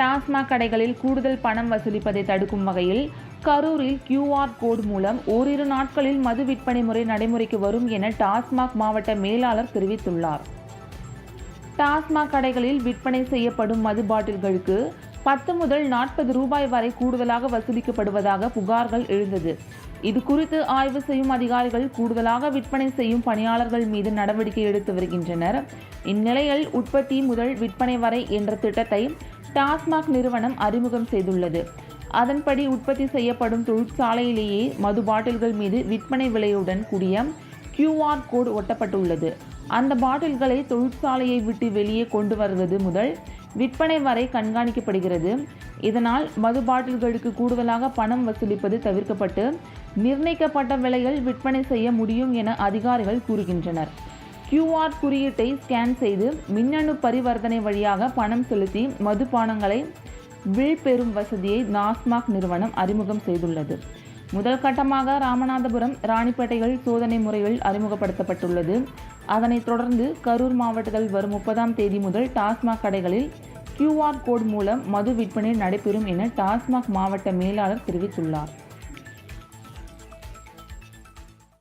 டாஸ்மாக் கடைகளில் கூடுதல் பணம் வசூலிப்பதை தடுக்கும் வகையில் கரூரில் கியூஆர் கோடு மூலம் ஓரிரு நாட்களில் மது விற்பனை முறை நடைமுறைக்கு வரும் என டாஸ்மாக் மாவட்ட மேலாளர் தெரிவித்துள்ளார். டாஸ்மாக் கடைகளில் விற்பனை செய்யப்படும் மது பாட்டில்களுக்கு பத்து முதல் நாற்பது ரூபாய் வரை கூடுதலாக வசூலிக்கப்படுவதாக புகார்கள் எழுந்தது. இது குறித்து ஆய்வு செய்யும் அதிகாரிகள் கூடுதலாக விற்பனை செய்யும் பணியாளர்கள் மீது நடவடிக்கை எடுத்து வருகின்றனர். இந்நிலையில் உற்பத்தி முதல் விற்பனை வரை என்ற திட்டத்தை டாஸ்மாக் நிறுவனம் அறிமுகம் செய்துள்ளது. அதன்படி உற்பத்தி செய்யப்படும் தொழிற்சாலையிலேயே மது பாட்டில்கள் மீது விற்பனை விலையுடன் கூடிய கியூஆர் கோடு ஒட்டப்பட்டுள்ளது. அந்த பாட்டில்களை தொழிற்சாலையை விட்டு வெளியே கொண்டு வருவது முதல் விற்பனை வரை கண்காணிக்கப்படுகிறது. இதனால் மது பாட்டில்களுக்கு கூடுதலாக பணம் வசூலிப்பது தவிர்க்கப்பட்டு நிர்ணயிக்கப்பட்ட விலையில் விற்பனை செய்ய முடியும் என அதிகாரிகள் கூறுகின்றனர். கியூஆர் குறியீட்டை ஸ்கேன் செய்து மின்னணு பரிவர்த்தனை வழியாக பணம் செலுத்தி மதுபானங்களை விழ்பெறும் வசதியை டாஸ்மாக் நிறுவனம் அறிமுகம் செய்துள்ளது. முதல் கட்டமாக ராமநாதபுரம் ராணிப்பேட்டைகள் சோதனை முறைகள் அறிமுகப்படுத்தப்பட்டுள்ளது. அதனைத் தொடர்ந்து கரூர் மாவட்டத்தில் வரும் முப்பதாம் தேதி முதல் டாஸ்மாக் கடைகளில் கியூஆர் கோட் மூலம் மது விற்பனை நடைபெறும் என டாஸ்மாக் மாவட்ட மேலாளர் தெரிவித்துள்ளார்.